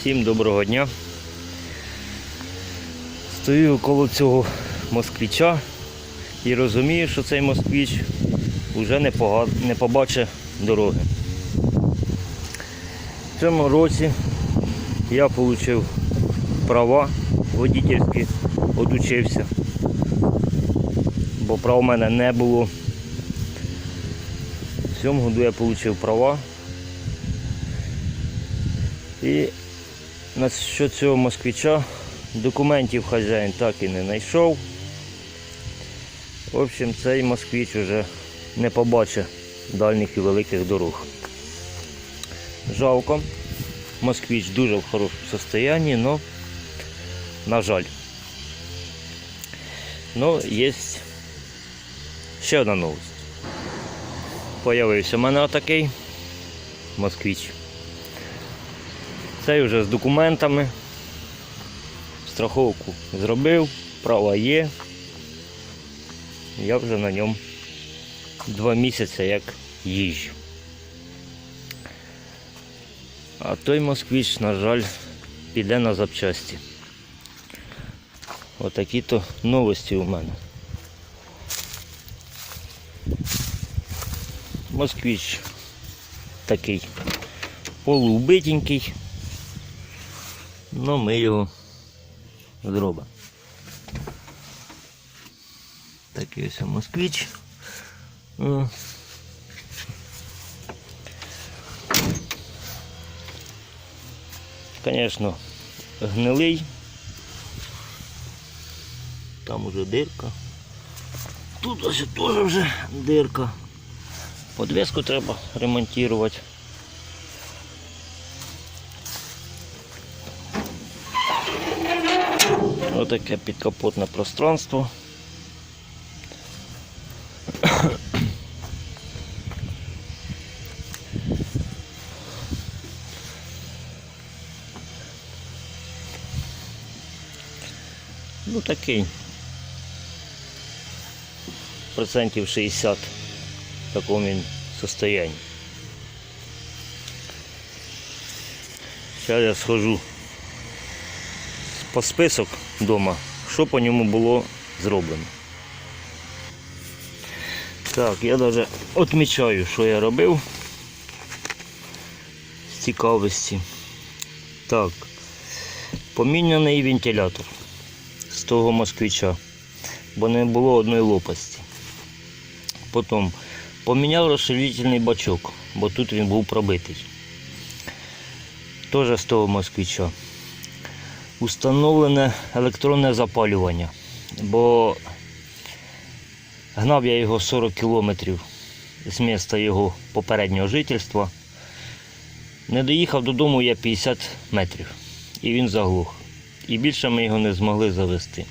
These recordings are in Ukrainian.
Всім доброго дня. Стою коло цього москвича і розумію, що цей москвич вже не, пога- не побачить дороги. В цьому році я отримав права водительські, одучився, бо прав у мене не було. В цьому году я отримав права. І на що цього москвича документів хазяїн так і не знайшов. В общем, цей москвич вже не побачить дальніх і великих дорог. Жалко. Москвич дуже в хорошому стані, але, на жаль. Ну, є ще одна новость. Появився в мене отакий москвич. Цей вже з документами. Страховку зробив, права є. Я вже на ньому два місяці як їжджу. А той москвич, на жаль, піде на запчасті. Отакі то новості у мене. Москвич такий полуубитенький. Ну, ми його зробимо. Такий ось москвич. Звісно, гнилий. Там уже дирка. Тут ось теж вже дирка. Подвеску треба ремонтувати. Отаке підкапотне пространство. Ну такий. Процентів 60 в такому він состоянні. Зараз я схожу по список вдома, що по ньому було зроблено. Так, я навіть відмічаю, що я робив з цікавості. Так, поміняний вентилятор з того москвича, бо не було одної лопасті. Потім поміняв розширительний бачок, бо тут він був пробитий. Теж з того москвича установлене електронне запалювання, бо гнав я його 40 кілометрів з міста його попереднього жительства. Не доїхав додому я 50 метрів і він заглух. І більше ми його не змогли завести.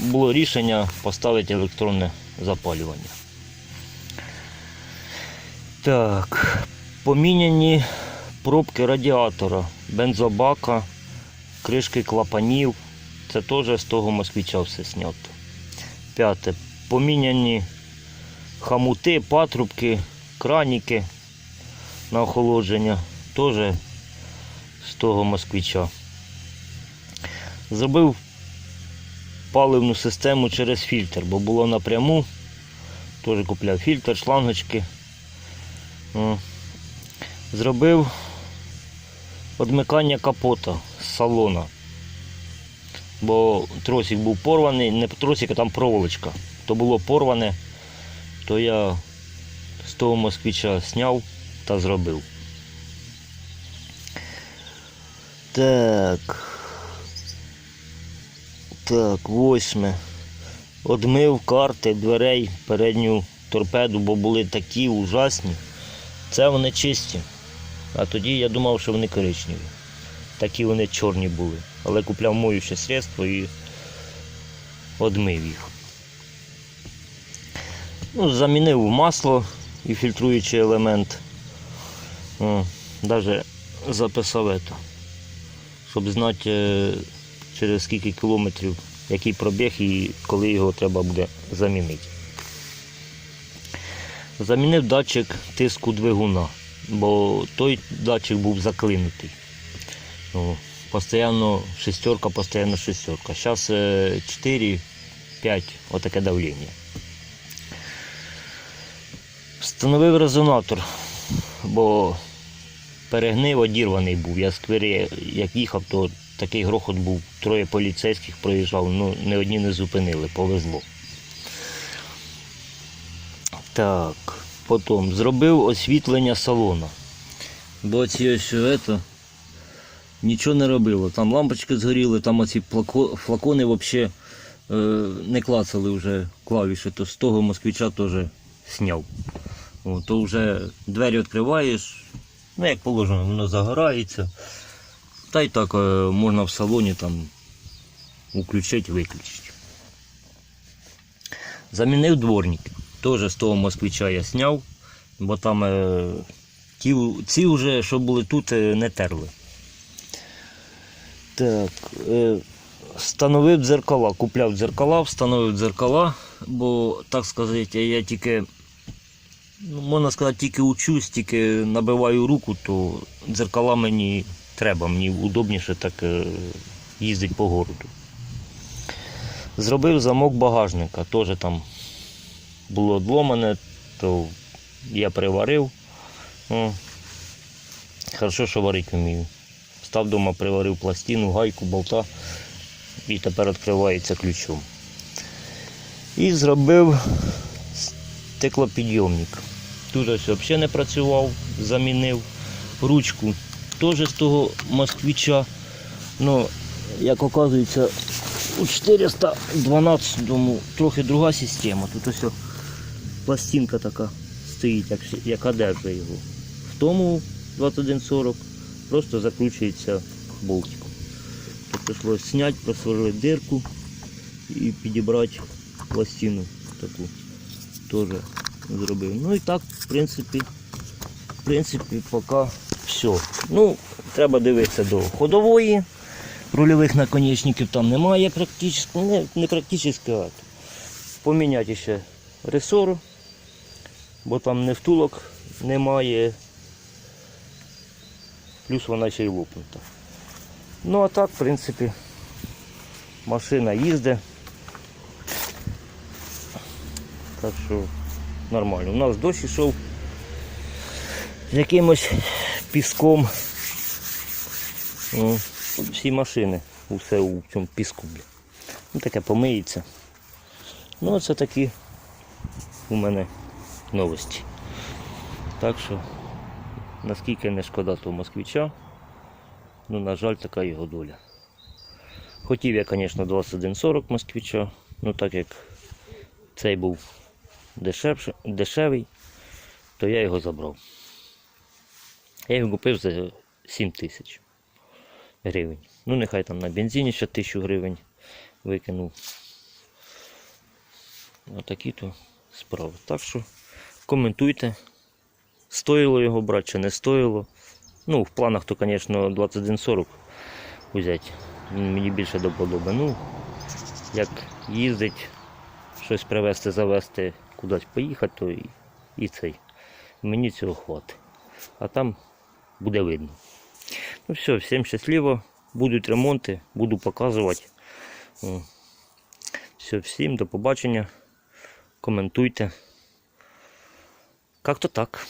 Було рішення поставити електронне запалювання. Так, поміняні пробки радіатора, бензобака, кришки клапанів. Це теж з того москвича все знято. П'яте. Поміняні хамути, патрубки, краніки на охолодження. Теж з того москвича. Зробив паливну систему через фільтр, бо було напряму. Теж купляв фільтр, шлангочки. Зробив одмикання капота салона. Бо тросик був порваний, не тросик, а там проволочка. То було порване, то я з того москвича зняв та зробив. Так. Так, восьме. Одмив карти дверей, передню торпеду, бо були такі ужасні. Це вони чисті. А тоді я думав, що вони коричневі. Такі вони чорні були. Але купляв моюче средство і одмив їх. Ну, замінив масло і фільтруючий елемент. Даже записав это, щоб знати е, через скільки кілометрів, який пробіг і коли його треба буде замінити. Замінив датчик тиску двигуна, бо той датчик був заклинутий. Ну, постоянно шестерка, постоянно шестерка. Зараз 4, 5, отаке давлення. Встановив резонатор, бо перегнив, одірваний був. Я з Твері, як їхав, то такий грохот був. Троє поліцейських проїжджав, ну не одні не зупинили, повезло. Так, потім зробив освітлення салону. Бо ці ось это, нічого не робило. Там лампочки згоріли, там оці флакони взагалі е, не клацали вже клавіші, то з того москвича теж сняв. То вже двері відкриваєш, ну як положено, воно загорається. Та й так е, можна в салоні там включити, виключити. Замінив дворник. Теж з того москвича я сняв, бо там е, ті, ці вже, що були тут, не терли. Так, е, встановив дзеркала, купляв дзеркала, встановив дзеркала, бо так сказати, я тільки, ну, можна сказати, тільки учусь, тільки набиваю руку, то дзеркала мені треба, мені удобніше так е, їздити по городу. Зробив замок багажника, теж там було одломане, то я приварив. О, хорошо, що варити вмію. Став вдома, приварив пластину, гайку, болта і тепер відкривається ключом. І зробив стеклопідйомник. Тут ось взагалі не працював, замінив ручку. Теж з того москвича. Ну, як оказується, у 412-му трохи друга система. Тут ось пластинка така стоїть, як, яка держить його. В тому 2140 просто закручується болтиком. То прийшлося зняти, просверлити дирку і підібрати пластину таку. Теж зробив. Ну і так, в принципі, в принципі, поки все. Ну, треба дивитися до ходової. Рульових наконечників там немає практично, не, не практично, а поміняти ще ресор, бо там не втулок немає, плюс вона ще й лопнута. Ну а так, в принципі, машина їздить. Так що нормально. У нас дощ йшов якимось піском. Ну, всі машини, усе у цьому піску. Ну, таке помиється. Ну, це такі у мене новості. Так що, наскільки не шкода того москвича, ну, на жаль, така його доля. Хотів я, звісно, 2140 москвича, ну так як цей був дешевше, дешевий, то я його забрав. Я його купив за 7 тисяч гривень. Ну, нехай там на бензині ще 1000 гривень викинув. Отакі то справи. Так що коментуйте, стоїло його брати чи не стоїло. Ну, в планах то, звісно, 2140 взяти. Мені більше до подоби. Ну, як їздить, щось привезти, завести, кудись поїхати, то і, і цей. Мені цього хватить. А там буде видно. Ну все, всім щасливо. Будуть ремонти, буду показувати. Все, всім до побачення. Коментуйте. Как-то так.